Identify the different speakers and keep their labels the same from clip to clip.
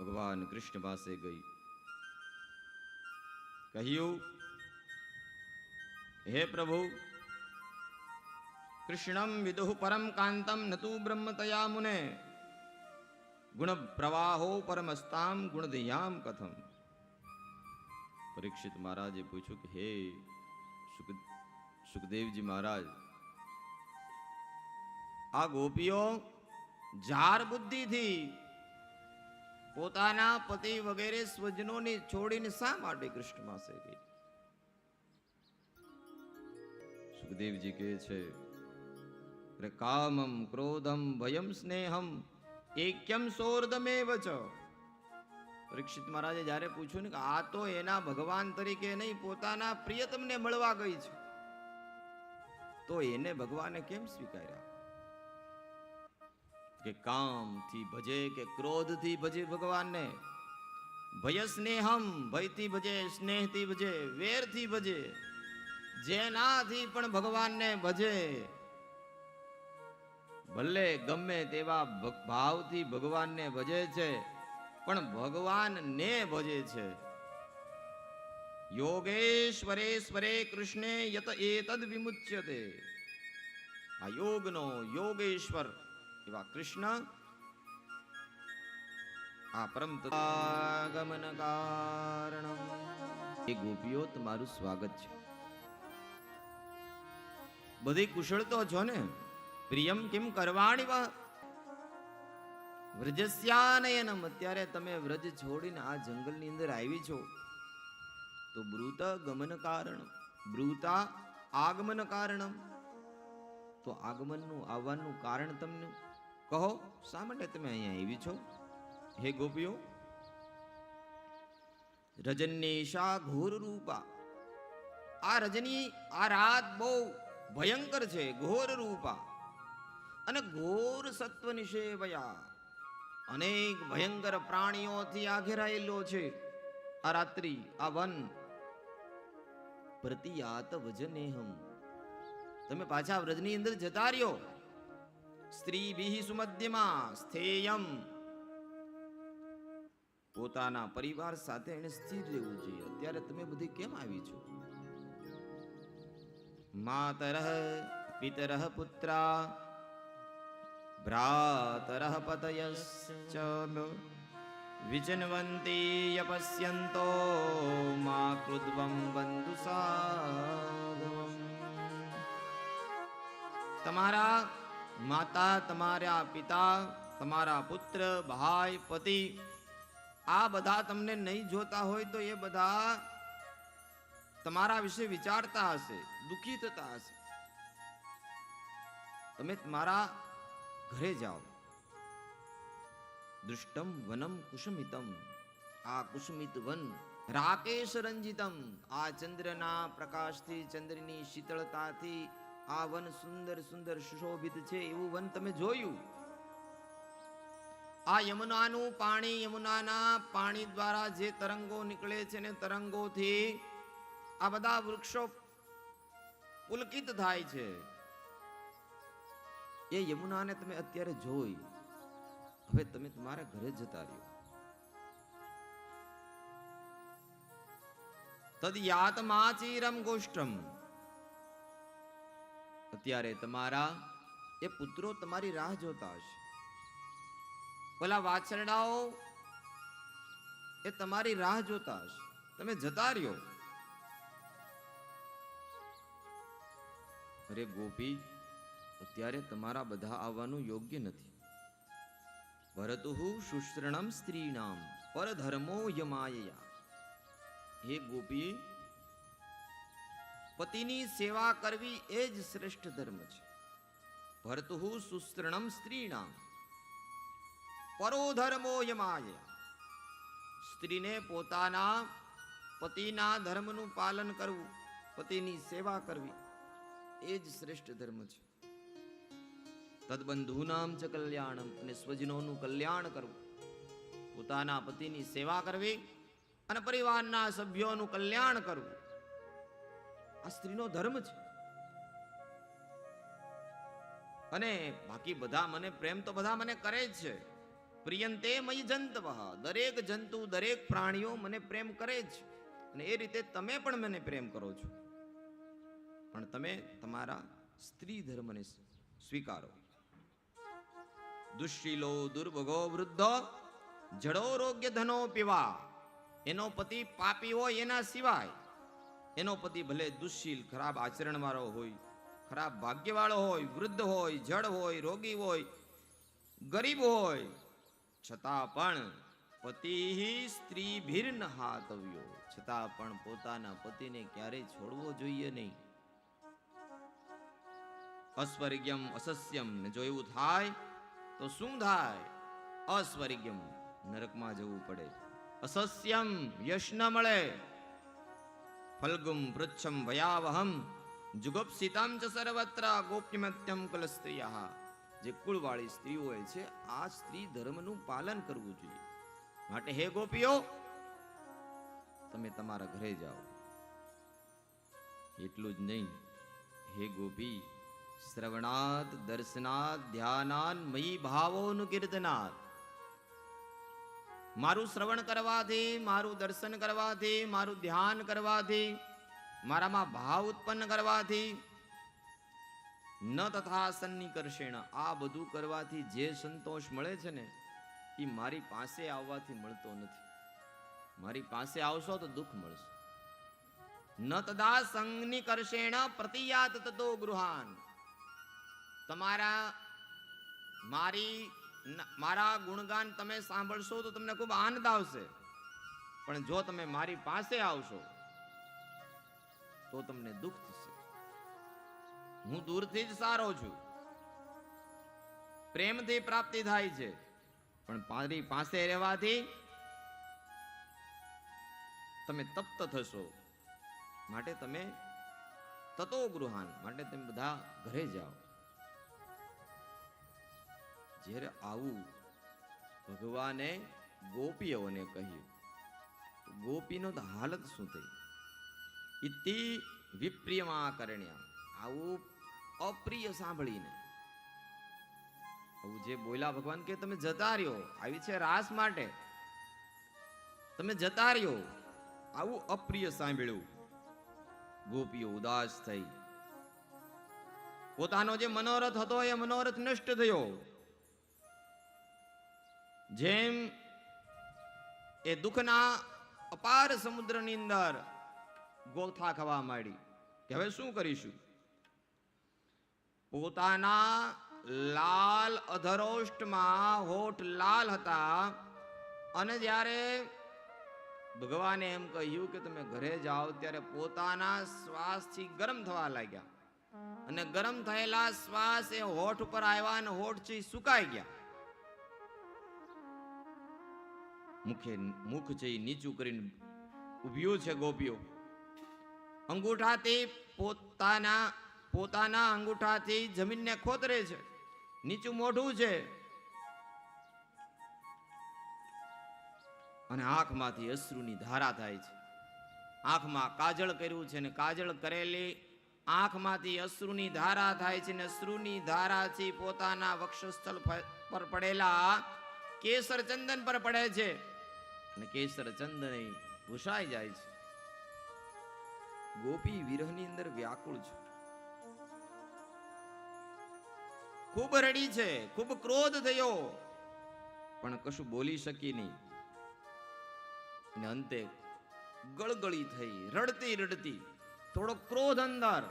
Speaker 1: ભગવાન કૃષ્ણ પાસે ગઈ. કહ્યું, હે પ્રભુ, કૃષ્ણમ વિદુઃ પરમ કાંતમ નતુ બ્રહ્મતયા મુને. ગુણ પ્રવાહો પરમસ્તામ ગુણધિયામ કથમ. પરીક્ષિત મહારાજે પૂછ્યું કે, હે સુખ, સુખદેવજી મહારાજ, આ ગોપીઓ જાર બુદ્ધિથી પોતાના પતિ વગેરે સ્વજનોને છોડીને શા માટે કૃષ્ણ પાસે ગઈ સુખદેવજી કહે છે, અરે કામમ ક્રોધમ ભયમ સ્નેહમ એક્યમ સોર્ધમેવ ચ. પરીક્ષિત મહારાજે જ્યારે પૂછ્યું ને કે આ તો એના ભગવાન તરીકે નહીં, પોતાના પ્રિયતમને મળવા ગઈ છે, તો એને ભગવાને કેમ સ્વીકાર્યા? કે કામથી ભજે કે ક્રોધથી ભજે ભગવાનને? ભય સ્નેહમ ભયથી ભજે સ્નેહથી ભજે વેરથી ભજે, જેનાથી પણ ભગવાનને ભજે. ભલે ગમે તેવા ભાવથી ભગવાનને ભજે છે, પણ ભગવાનને ભજે છે. યોગેશ્વરેશ્વરે કૃષ્ણે યત, એતદ વિમુચ્યતે. આ યોગનો યોગેશ્વર એવા કૃષ્ણ આ પરમ આગમન કારણ. એ ગોપીઓ તમારું સ્વાગત છે. બધી કુશળ તો છો ને? પ્રિયમ કેમ કરવાણી વા વ્રજસ્યાનયનમ. અત્યારે તમે વ્રજ છોડીને આ જંગલની અંદર આવી છો. તો બ્રુત ગમન કારણ બ્રુતા આગમન કારણમ. તો આગમનનું આવવાનું કારણ તમને? કહો, શા માટે તમે અહીંયા આવી છો? હે ગોપીઓ રજનીશા ઘોર રૂપા આ રજની આ રાત બહુ ભયંકર છે ઘોર રૂપા અને ઘોર સત્વ નિષેવયા. અનેક ભયંકર પ્રાણીઓથી આ ઘેરાયેલો છે આ રાત્રિ, આ વન. પ્રતિયાત વજનેહમ. તમે પાછા વ્રજની અંદર જતા રહ્યો. સ્ત્રી બિહી સુમધ્યમાં સ્થેયમ. પોતાના પરિવાર સાથે એને સ્થિર રહેવું જોઈએ. અત્યારે તમે બધી કેમ આવી છો? માતર પિતર પુત્રા ભ્રાતર પતયશ્ચ વિજનવંતી યપસ્યંતો મા કૃદ્વં બંધુ સાધવમ. તમારા માતા, તમારા પિતા, તમારા પુત્ર, ભાઈ, પતિ, આ બધા તમને નહીં જોતા હોય તો એ બધા તમારા વિશે વિચારતા હશે, દુઃખી થતા હશે. તમે તમારા ઘરે જાઓ. દૃષ્ટમ વનમ કુસુમિતમ. આ કુસુમિત વન રાકેશ રંજિતમ. આ ચંદ્રના પ્રકાશથી, ચંદ્રની શીતળતાથી આ વન સુંદર સુંદર સુશોભિત છે એવું વન તમે જોયું? આ યમુનાનું પાણી, યમુનાના પાણી દ્વારા જે તરંગો નીકળે છે ને તરંગોથી આ બધા વૃક્ષો પુલકિત થાય છે. એ યમુનાને તમે અત્યારે જોઈ, હવે તમે તમારા ઘરે જતા રહ્યો. તદ યાતમાચીરમ ગોષ્ઠમ. અત્યારે તમારા એ પુત્રો તમારી રાહ જોતા હશે. પેલા વાછરડાઓ એ તમારી રાહ જોતા હશે. તમે જતા રહ્યો. અરે ગોપી, અત્યારે તમારા બધા આવવાનું યોગ્ય નથી. ભરતુહુ શુશ્રણમ સ્ત્રીણામ પરધર્મો યમાયયા. હે ગોપી પતિની સેવા કરવી એ જ શ્રેષ્ઠ ધર્મ છે. ભર્તુહુ શુશ્રણમ સ્ત્રીણામ. પરો ધર્મો યમાયયા સ્ત્રીને પોતાના પતિના ધર્મનું પાલન કરવું, પતિની સેવા કરવી એ જ શ્રેષ્ઠ ધર્મ છે. તદબંધુનામ ચ કલ્યાણમ અને સ્વજનોનું કલ્યાણ કરવું. પોતાના પતિની સેવા કરવી અને પરિવારના સભ્યોનું કલ્યાણ કરવું. આ સ્ત્રીનો ધર્મ છે. અને બાકી બધા મને પ્રેમ તો બધા મને કરે જ છે. પ્રિયંતે મય જંતવ, દરેક જંતુ, દરેક પ્રાણીઓ મને પ્રેમ કરે જ. અને એ રીતે તમે પણ મને પ્રેમ કરો છો. પણ તમે તમારા સ્ત્રી ધર્મને સ્વીકારો. દુશ્શીલો, દુર્ભગો વૃદ્ધો, જડો રોગ્ય ધનો પીવા. એનો પતિ પાપી હોય એના સિવાય. એનો પતિ ભલે દુશ્શીલ, ખરાબ આચરણવાળો હોય, ખરાબ ભાગ્યવાળો હોય, વૃદ્ધ હોય, જડ હોય, રોગી હોય, ગરીબ હોય, છતાં પણ પતિ સ્ત્રી ભીર્ન હાતવ્યો છતાં પણ પોતાના પતિને ક્યારેય છોડવો જોઈએ નહીં. અસ્વર્ગ્યમ અસસ્યમ, ને જો એવું થાય, તો શું થાય? અસ્વર્ગ્યમ, નરકમાં જવું પડે. અસસ્યમ, યશ ન મળે. ફલ્ગુમ પૃચ્છમ વયાવહમ જુગુપ્સિતામ ચ સર્વત્ર ગોપ્યમત્યમ કુલ સ્ત્રીયા જે કુળવાળી સ્ત્રી હોય છે, આ સ્ત્રી ધર્મનું પાલન કરવું જોઈએ। માટે હે ગોપીઓ, તમે તમારા ઘરે જાઓ। એટલું જ નહીં, હે ગોપી શ્રવણાત દર્શનાત ધ્યાનાન, મયી ભાવોનું કીર્તનાત મારું શ્રવણ કરવાથી, મારું દર્શન કરવાથી, મારું ધ્યાન કરવાથી, મારામાં ભાવ ઉત્પન્ન કરવાથી, ન તથા સન્નિકર્ષેણ આ બધું કરવાથી જે સંતોષ મળે છે ને, એ મારી પાસે આવવાથી મળતો નથી. મારી પાસે આવશો તો દુઃખ મળશે. ન તદા સંનિકર્ષેણ પ્રતિયાત તતો ગૃહાન. તમારા, મારી મારા ગુણગાન તમે સાંભળશો તો તમને ખૂબ આનંદ આવશે. પણ જો તમે મારી પાસે આવશો, તો તમને દુઃખ થશે. હું દૂરથી જ સારો છું. પ્રેમથી પ્રાપ્તિ થાય છે, પણ મારી પાસે રહેવાથી તમે તપ્ત થશો. માટે તમે તતો ગૃહાન માટે તમે બધા ઘરે જાઓ. જ્યારે આવું. ભગવાને ગોપીઓને કહ્યું, ગોપીનો તો હાલત શું થઈ? ઇતિ વિપ્રિયમાં કરણ્યા. આવું અપ્રિય સાંભળીને. આવું જે બોલ્યા ભગવાન કે, તમે જતા રહ્યો. આવી છે રાસ માટે. તમે જતા રહ્યો. આવું અપ્રિય સાંભળ્યું. ગોપીઓ ઉદાસ થઈ. પોતાનો જે મનોરથ હતો એ મનોરથ નષ્ટ થયો. જેમ એ દુઃખના અપાર સમુદ્રની અંદર ગોથા ખવા માંડી કે હવે શું કરીશું? પોતાના લાલ અધરોષ્ટમાં હોઠ લાલ હતા અને જ્યારે ભગવાને એમ કહ્યું કે તમે ઘરે જાઓ, ત્યારે પોતાના શ્વાસથી ગરમ થવા લાગ્યા. અને ગરમ થયેલા શ્વાસ એ હોઠ ઉપર આવ્યા અને હોઠથી સુકાઈ ગયા. મુખે મુખ છે નીચું કરીને ઉભ્યું છે ગોપીઓ. અંગૂઠાથી પોતાના પોતાના અંગૂઠાથી જમીનને ખોતરે છે. નીચું મોઢું છે. અને આંખમાંથી અશ્રુની ધારા થાય છે. આંખમાં કાજળ કર્યું છે ને કાજળ કરેલી આંખમાંથી અશ્રુની ધારા થાય છે ને અશ્રુની ધારાથી પોતાના વક્ષસ્થળ પર પડેલા કેસર ચંદન પર પડે છે. અને કેસર ચંદને ભૂષાઈ જાય છે. ગોપી વિરહની અંદર વ્યાકુળ છે. ખૂબ રડી છે, ખૂબ ક્રોધ થયો, પણ કશું બોલી શકી નહીં. અંતે ગળગળી થઈ, રડતી રડતી, થોડો ક્રોધ અંદર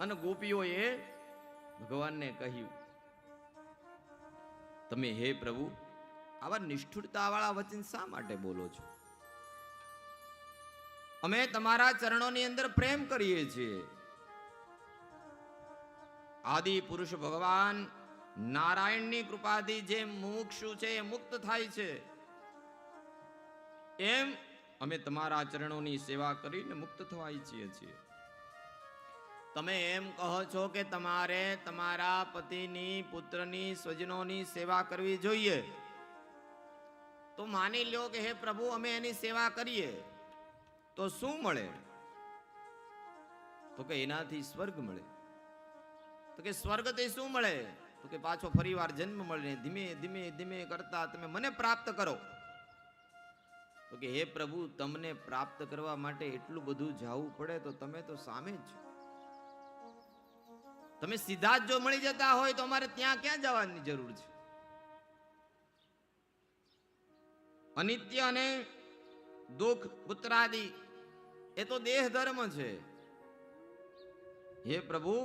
Speaker 1: અને ગોપીઓએ ભગવાનને કહ્યું, તમે હે પ્રભુ આવા નિષ્ઠુરતા વાળા વચન શા માટે બોલો છો? અમે તમારા ચરણોની અંદર પ્રેમ કરીએ છીએ. આદિ પુરુષ ભગવાન નારાયણની કૃપાથી જે મોક્ષુ છે એ મુક્ત થાય છે. એમ અમે તમારા ચરણોની સેવા કરીને મુક્ત થવા ઈચ્છીએ છીએ. તમે એમ કહો છો કે તમારે તમારા પતિની, પુત્રની, સ્વજનોની સેવા કરવી જોઈએ. તો માની લ્યો કે હે પ્રભુ, અમે એની સેવા કરીએ, તો શું મળે? તો કે એનાથી સ્વર્ગ મળે. તો કે સ્વર્ગ તે શું મળે? તો કે પાછો ફરીવાર જન્મ મળે. ધીમે ધીમે ધીમે કરતા તમે મને પ્રાપ્ત કરો. તો કે હે પ્રભુ, તમને પ્રાપ્ત કરવા માટે એટલું બધું જવું પડે તો તમે તો સામે જ છો. તમે સીધા જ જો મળી જતા હોય તો અમારે ત્યાં ક્યાં જવાની જરૂર છે? અનિત્ય અને દુઃખ પુત્રાદિ, એ તો દેહ ધર્મ છે. હે પ્રભુ,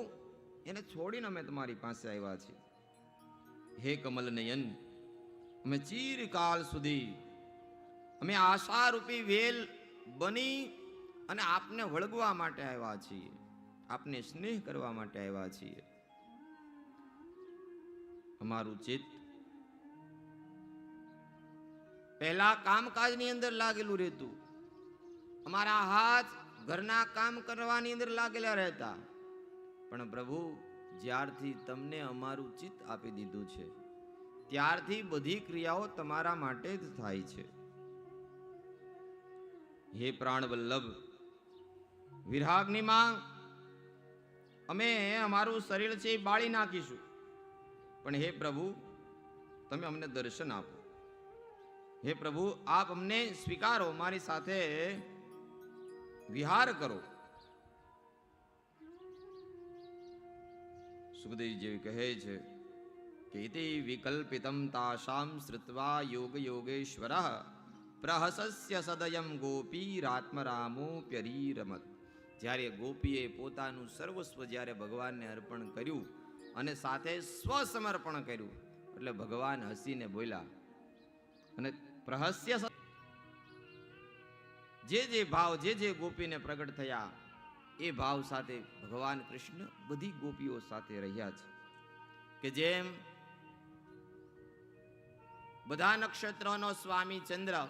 Speaker 1: એને છોડીને અમે તમારી પાસે આવ્યા છીએ. હે કમલ નયન અમે ચીરકાલ સુધી, અમે આશારૂપી વેલ બની અને આપને વળગવા માટે આવ્યા છીએ. આપને સ્નેહ કરવા માટે આવ્યા છીએ. અમારું ચિત્ત પહેલા કામકાજની અંદર લાગેલું રહેતું. અમારા હાથ ઘરના કામ કરવાની અંદર લાગેલા રહેતા. પણ પ્રભુ, જ્યારથી તમને અમારું ચિત્ત આપી દીધું છે, ત્યારથી બધી ક્રિયાઓ તમારા માટે જ થાય છે. હે પ્રાણ વલ્લભ, વિરાગની માં અમે અમારું શરીર છે એ બાળી નાખીશું. પણ હે પ્રભુ, તમે અમને દર્શન આપો. હે પ્રભુ, આપ અમને સ્વીકારો, મારી સાથે વિહાર કરો. સુખદેવજી કહે છે કે, ઇતિ વિકલ્પિતમ તાશામ શ્રુત્વા યોગ યોગેશ્વર પ્રહસસ્ય સદયમ ગોપી રાત્મરામોપ્યરીરમત જ્યારે ગોપીએ પોતાનું સર્વસ્વ જ્યારે ભગવાનને અર્પણ કર્યું અને સાથે સ્વસમર્પણ કર્યું, એટલે ભગવાન હસીને બોલ્યા, અને પ્રહસ્ય જે જે ભાવ, જે જે ગોપીને પ્રગટ થયા, એ ભાવ સાથે ભગવાન કૃષ્ણ બધી ગોપીઓ સાથે રહ્યા છે. કે જેમ બધા નક્ષત્રોનો સ્વામી ચંદ્ર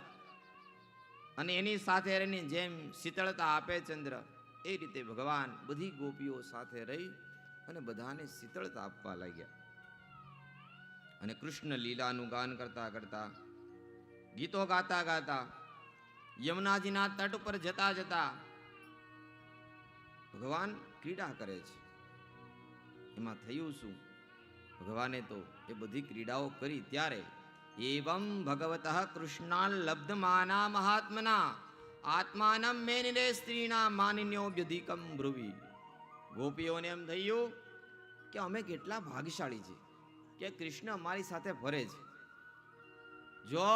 Speaker 1: અને એની સાથે રહીને જેમ શીતળતા આપે ચંદ્ર, એ રીતે ભગવાન બધી ગોપીઓ સાથે રહી અને બધાને શીતળતા આપવા લાગ્યા. અને કૃષ્ણ લીલાનું ગાન કરતા કરતા ગીતો ગાતા ગાતા યમુનાજીના તટ પર જતા જતા ભગવાન ક્રીડા કરે છે. એમાં થયું શું? ભગવાને તો એ બધી ક્રીડાઓ કરી ત્યારે એવમ ભગવત કૃષ્ણાન લબ્ધમાના મહાત્મના આત્માનમ મેનિરે સ્ત્રીના માનિન્યો વ્યધિકમ બ્રુવી. ગોપીઓને એમ થયું કે અમે કેટલા ભાગ્યશાળી છે કે કૃષ્ણ અમારી સાથે ફરે છે. જો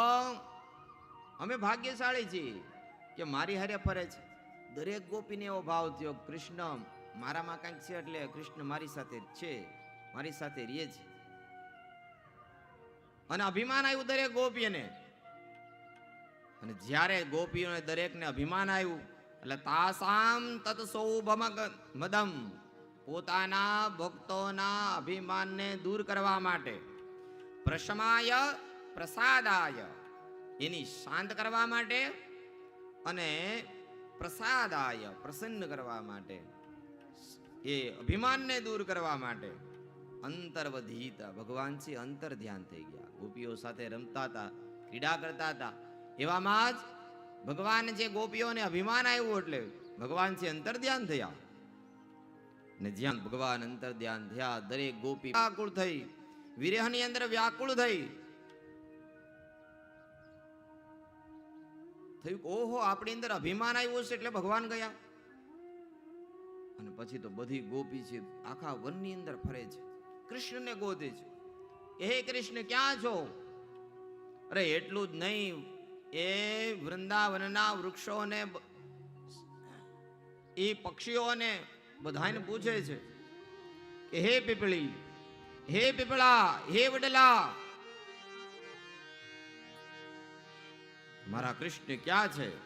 Speaker 1: અમે ભાગ્યશાળી છીએ કે મારી હારે ફરે છે. દરેક ગોપીને એવો ભાવ થયો, કૃષ્ણ, મારામાં કંઈક છે એટલે કૃષ્ણ મારી સાથે છે, મારી સાથે રહે છે અને અભિમાન આવ્યું દરેક ગોપીને. અને જ્યારે ગોપીઓને દરેકને અભિમાન આવ્યું, એટલે તાસામ તત મદમ, પોતાના ભક્તોના અભિમાનને દૂર કરવા માટે પ્રશમાય પ્રસાદાય એની શાંત કરવા માટે અને પ્રસાદાય પ્રસન્ન કરવા માટે, એ અભિમાનને દૂર કરવા માટે અંતર્વધિત ભગવાન છે અંતર ધ્યાન થઈ ગયા. ગોપીઓ સાથે રમતા હતા, ક્રીડા કરતા હતા. એવામાં જ ભગવાન જે ગોપીઓને અભિમાન આવ્યું એટલે ભગવાન છે અંતર ધ્યાન થયા. ને જ્યાં ભગવાન અંતર ધ્યાન થયા, દરેક ગોપી વ્યાકુળ થઈ, વિરહની અંદર વ્યાકુળ થઈ થયું કે ઓહો, આપણી અંદર અભિમાન આવ્યું છે એટલે ભગવાન ગયા. અને પછી તો બધી ગોપી છે, આખા વનની અંદર ફરે છે. કૃષ્ણને ગોતે છે. એ કૃષ્ણ, ક્યાં છો? અરે, એટલું જ નહીં. એ વૃંદાવનના વૃક્ષોને એ પક્ષીઓને બધાને પૂછે છે કે હે પીપળી, હે પીપળા, હે વડલા મારા કૃષ્ણ ક્યાં છે?